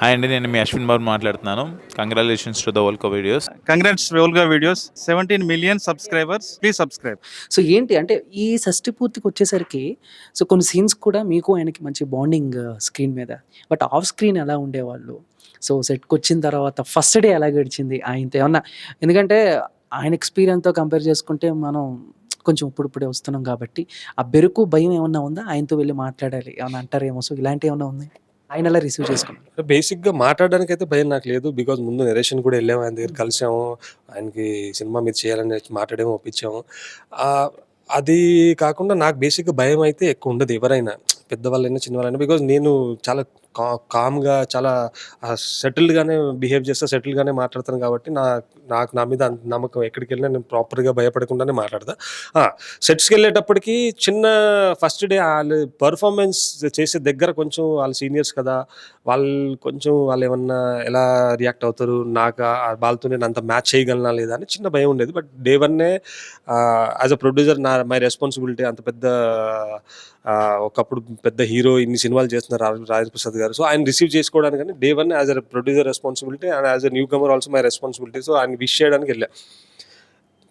Hi అండి నేను మీ అశ్విన్ బాబు మాట్లాడుతున్నాను. Congratulations to the Volga videos congrats Volga videos seventeen million subscribers please subscribe so ఏంటి? అంటే ఈ షష్టి పూర్తికి వచ్చేసరికి సో కొన్ని సీన్స్ కూడా మీకు ఆయనకి మంచి బాండింగ్ స్క్రీన్ మీద. బట్ ఆఫ్ స్క్రీన్ ఎలా ఉండేవాళ్ళు? సో సెట్కి వచ్చిన తర్వాత ఫస్ట్ డే ఎలా గడిచింది? ఆయనతో ఏమన్నా? ఎందుకంటే ఆయన ఎక్స్పీరియన్స్తో కంపేర్ చేసుకుంటే మనం కొంచెం ఇప్పుడు ఇప్పుడే వస్తున్నాం కాబట్టి ఆ బెరుకు భయం ఏమన్నా ఉందా? ఆయనతో వెళ్ళి మాట్లాడాలి. ఏమన్నా అంటారేమో? సో ఇలాంటివి ఏమన్నా ఉన్నాయి? ఆయన ఎలా రిసీవ్ చేసుకున్నాను బేసిక్గా మాట్లాడడానికి అయితే భయం నాకు లేదు. బికాజ్ ముందు నరేషన్ కూడా వెళ్ళాము ఆయన దగ్గర కలిసాము. ఆయనకి సినిమా మీద చేయాలని మాట్లాడేమో ఒప్పించాము. అది కాకుండా నాకు బేసిక్గా భయం అయితే ఎక్కువ ఉండదు ఎవరైనా. పెద్దవాళ్ళైనా చిన్నవాళ్ళైనా. బికాజ్ నేను చాలా కా కామ్గా చాలా సెటిల్డ్గానే బిహేవ్ చేస్తా సెటిల్గానే మాట్లాడతాను కాబట్టి నా నాకు నా మీద నమ్మకం ఎక్కడికి వెళ్ళినా నేను ప్రాపర్గా భయపడకుండానే మాట్లాడదా సెట్స్కి వెళ్ళేటప్పటికి చిన్న ఫస్ట్ డే వాళ్ళు పర్ఫార్మెన్స్ చేసే దగ్గర కొంచెం వాళ్ళ సీనియర్స్ కదా వాళ్ళు కొంచెం వాళ్ళు ఏమన్నా ఎలా రియాక్ట్ అవుతారు నాకు ఆ వాళ్ళతో నేను అంత మ్యాచ్ చేయగలనా లేదా అని చిన్న భయం ఉండేది. బట్ డే వన్నే యాజ్ అ ప్రొడ్యూసర్ నా మై రెస్పాన్సిబిలిటీ అంత పెద్ద ఒకప్పుడు పెద్ద హీరో ఇన్ని సినిమాలు చేస్తున్నారు రా- రాజేంద్ర ప్రసాద్ గారు. సో ఆయన రిసీవ్ చేసుకోవడానికి day one as a producer responsibility and as a newcomer also my responsibility so ఆయన విష్ చేయడానికి వెళ్ళా.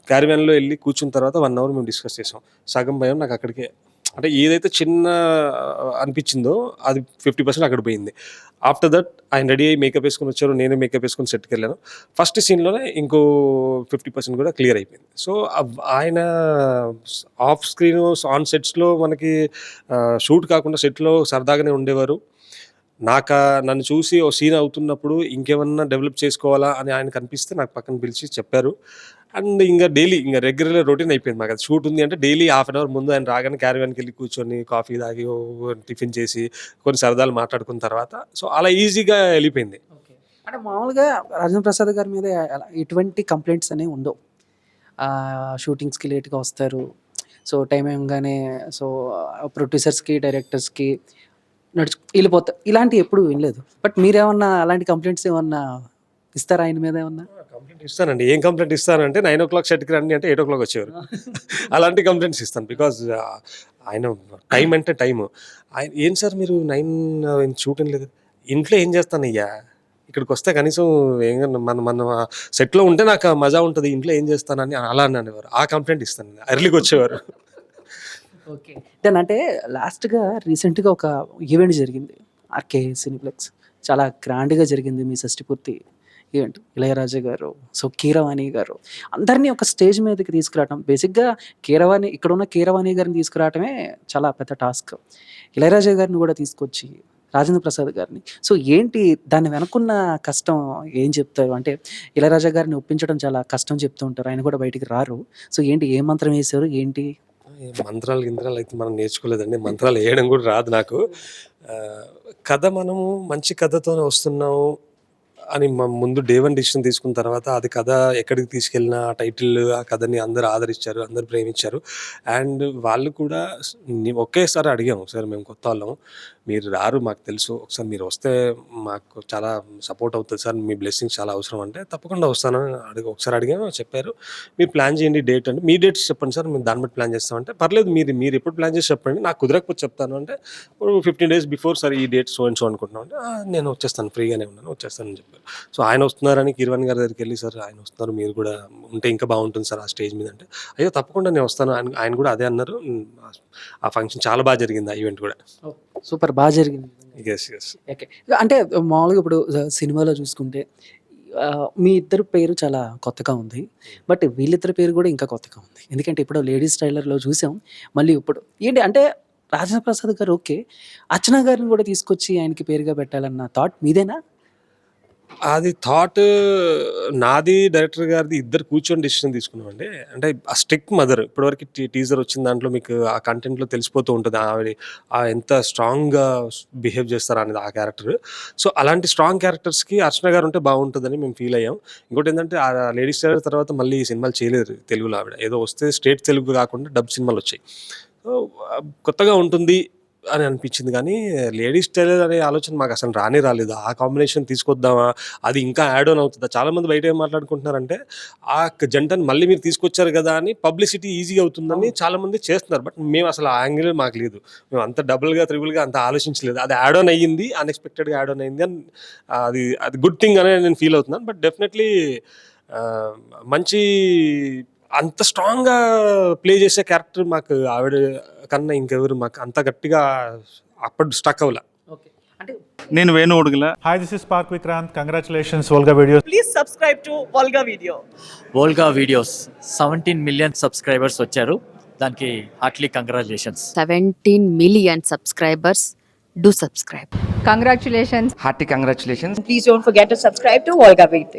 క్యారివ్యాన్లో వెళ్ళి కూర్చున్న తర్వాత వన్ అవర్ మేము డిస్కస్ చేసాం. సగం భయం నాకు అక్కడికే. అంటే ఏదైతే చిన్న అనిపించిందో అది ఫిఫ్టీ పర్సెంట్ అక్కడ పోయింది. ఆఫ్టర్ దట్ ఆయన రెడీ అయ్యి మేకప్ వేసుకొని వచ్చారు. నేనే మేకప్ వేసుకొని సెట్కి వెళ్ళాను. ఫస్ట్ సీన్లోనే ఇంకో ఫిఫ్టీ పర్సెంట్ కూడా క్లియర్ అయిపోయింది. సో ఆయన ఆఫ్ స్క్రీన్ ఆన్ సెట్స్లో మనకి షూట్ కాకుండా సెట్లో సరదాగానే ఉండేవారు. నాకు నన్ను చూసి ఓ సీన్ అవుతున్నప్పుడు ఇంకేమన్నా డెవలప్ చేసుకోవాలా అని ఆయన కనిపిస్తే నాకు పక్కన పిలిచి చెప్పారు. అండ్ ఇంకా డైలీ ఇంకా రెగ్యులర్ రొటీన్ అయిపోయింది మాకు. అది షూట్ ఉంది అంటే డైలీ హాఫ్ అన్ అవర్ ముందు ఆయన రాగానే క్యారీవాన్కి వెళ్ళి కూర్చొని కాఫీ తాగి టిఫిన్ చేసి కొన్ని సరదాలు మాట్లాడుకున్న తర్వాత. సో అలా ఈజీగా వెళ్ళిపోయింది. అంటే మామూలుగా రాజేంద్ర ప్రసాద్ గారి మీద ఎలా- ఎటువంటి కంప్లైంట్స్ అనేవి ఉండవు. షూటింగ్స్కి లేట్గా వస్తారు. సో టైం ఏమగానే సో ప్రొడ్యూసర్స్కి డైరెక్టర్స్కి నడుచు వెళ్ళిపోతారు ఇలాంటివి ఎప్పుడు వినలేదు. బట్ మీరేమన్నా అలాంటి కంప్లైంట్స్ ఏమన్నా ఇస్తారా ఆయన మీద ఏమన్నా? కంప్లైంట్ ఇస్తానండి. ఏం కంప్లైంట్ ఇస్తానంటే నైన్ ఓ క్లాక్ షర్ట్కి రండి అంటే ఎయిట్ ఓ క్లాక్ వచ్చేవారు. అలాంటి కంప్లైంట్స్ ఇస్తాను. బికాజ్ ఆయన టైం అంటే టైం ఆయన ఏం సార్ మీరు నైన్ షూటింగ్ లేదు? ఇంట్లో ఏం చేస్తానయ్యా? ఇక్కడికి వస్తే కనీసం ఏం మన మన సెట్లో ఉంటే నాకు మజా ఉంటుంది. ఇంట్లో ఏం చేస్తానని అలా అనేవారు ఆ కంప్లైంట్ ఇస్తాను ఎర్లీకి వచ్చేవారు. ఓకే. దెన్ అంటే లాస్ట్గా రీసెంట్గా ఒక ఈవెంట్ జరిగింది. ఆర్కే సినిప్లెక్స్. చాలా గ్రాండ్గా జరిగింది మీ షష్టి పూర్తి ఈవెంట్. ఇళయరాజా గారు సో కీరవాణి గారు. అందరినీ ఒక స్టేజ్ మీదకి తీసుకురావటం. బేసిక్గా కీరవాణి ఇక్కడ ఉన్న కీరవాణి గారిని తీసుకురావటమే చాలా పెద్ద టాస్క్. ఇళయరాజా గారిని కూడా తీసుకొచ్చి రాజేంద్ర ప్రసాద్ గారిని. సో ఏంటి దాన్ని వెనుకున్న కష్టం? ఏం చెప్తారు? అంటే ఇళయరాజా గారిని ఒప్పించడం చాలా కష్టం చెప్తూ ఉంటారు. ఆయన కూడా బయటికి రారు. సో ఏంటి ఏ మంత్రం వేశారు? ఏంటి? మంత్రాలు గింత్రాలు అయితే మనం నేర్చుకోలేదండి. మంత్రాలు వేయడం కూడా రాదు నాకు. కథ మనము మంచి కథతోనే వస్తున్నాము. అని ముందు డే వన్ డిసిషన్ తీసుకున్న తర్వాత అది కథ ఎక్కడికి తీసుకెళ్ళినా ఆ టైటిల్ ఆ కథని అందరు ఆదరించారు అందరు ప్రేమించారు. అండ్ వాళ్ళు కూడా ఒకేసారి అడిగాము సార్ మేము కొత్త వాళ్ళం. మీరు రారు మాకు తెలుసు. ఒకసారి మీరు వస్తే మాకు చాలా సపోర్ట్ అవుతుంది సార్. మీ బ్లెస్సింగ్ చాలా అవసరం అంటే తప్పకుండా వస్తానని అడిగి ఒకసారి అడిగాము చెప్పారు. మీరు ప్లాన్ చేయండి డేట్ అంటే మీ డేట్స్ చెప్పండి సార్. మేము దాన్ని బట్టి ప్లాన్ చేస్తామంటే పర్లేదు మీరు మీరు ఎప్పుడు ప్లాన్ చేసి చెప్పండి. నాకు కుదరకపోతే చెప్తాను అంటే ఫిఫ్టీన్ డేస్ బిఫోర్ సార్ ఈ డేట్ సో అండ్ సో అనుకుంటున్నాం అంటే నేను వచ్చేస్తాను ఫ్రీగానే ఉన్నాను వచ్చేస్తానని చెప్పారు. సో ఆయన వస్తున్నారని కిరవన్ గారి దగ్గరికి వెళ్ళి సార్ ఆయన వస్తున్నారు మీరు కూడా ఉంటే ఇంకా బాగుంటుంది సార్ ఆ స్టేజ్ మీద అంటే అయ్యో తప్పకుండా నేను వస్తాను ఆయన ఆయన కూడా అదే అన్నారు. ఆ ఫంక్షన్ చాలా బాగా జరిగింది ఆ ఈవెంట్ కూడా. సూపర్ బాగా జరిగింది. Yes yes okay. అంటే మామూలుగా ఇప్పుడు సినిమాలో చూసుకుంటే మీ ఇద్దరు పేరు చాలా కొత్తగా ఉంది. బట్ వీళ్ళిద్దరి పేరు కూడా ఇంకా కొత్తగా ఉంది. ఎందుకంటే ఇప్పుడు లేడీస్ టైలర్లో చూసాం. మళ్ళీ ఇప్పుడు ఏంటి అంటే రాజేంద్ర ప్రసాద్ గారు ఓకే. అర్చన గారిని కూడా తీసుకొచ్చి ఆయనకి పేరుగా పెట్టాలన్న థాట్ మీదేనా? అది థాట్ నాది డైరెక్టర్ గారిది ఇద్దరు కూర్చొని డిసిషన్ తీసుకున్నామండి. అంటే ఆ స్ట్రిక్ట్ మదర్ ఇప్పటివరకు టీజర్ వచ్చిన దాంట్లో మీకు ఆ కంటెంట్లో తెలిసిపోతూ ఉంటుంది ఆవిడ ఎంత స్ట్రాంగ్గా బిహేవ్ చేస్తారు అనేది ఆ క్యారెక్టర్. సో అలాంటి స్ట్రాంగ్ క్యారెక్టర్స్కి అర్చన గారు ఉంటే బాగుంటుందని మేము ఫీల్ అయ్యాం. ఇంకోటి ఏంటంటే ఆ లేడీస్ టైలర్ తర్వాత మళ్ళీ ఈ సినిమాలు చేయలేదు తెలుగులో ఆవిడ. ఏదో వస్తే స్టేట్ తెలుగు కాకుండా డబ్ సినిమాలు వచ్చాయి. సో కొత్తగా ఉంటుంది అని అనిపించింది. కానీ లేడీస్ టైలర్ అనే ఆలోచన మాకు అసలు రానే రాలేదు. ఆ కాంబినేషన్ తీసుకొద్దామా? అది ఇంకా యాడ్ ఆన్ అవుతుందా? చాలా మంది బయట ఏం మాట్లాడుకుంటున్నారంటే ఆ జంటను మళ్ళీ మీరు తీసుకొచ్చారు కదా అని పబ్లిసిటీ ఈజీగా అవుతుందని చాలా మంది చేస్తున్నారు. బట్ మేము అసలు ఆ యాంగిల్ మాకు లేదు. మేము అంత డబుల్గా త్రిబుల్గా అంత ఆలోచించలేదు. అది యాడ్ ఆన్ అయ్యింది అన్ఎక్స్పెక్టెడ్గా యాడ్ ఆన్ అయింది అని అది అది గుడ్ థింగ్ అనే నేను ఫీల్ అవుతున్నాను. బట్ డెఫినెట్లీ మంచి అంత స్ట్రాంగ్గా ప్లే చేసే క్యారెక్టర్ మాకు ఆవిడ కన్నా ఇంకెవరు మాకు అంత గట్టిగా అప్పుడు స్టక్ అవ్వాలి. నేను Venu Udugula hi this is park Vikranth congratulations Volga videos please subscribe to Volga video Volga videos 17 million subscribers వచ్చారు. దానికి heartly congratulations 17 million subscribers do subscribe congratulations heartly congratulations please don't forget to subscribe to Volga video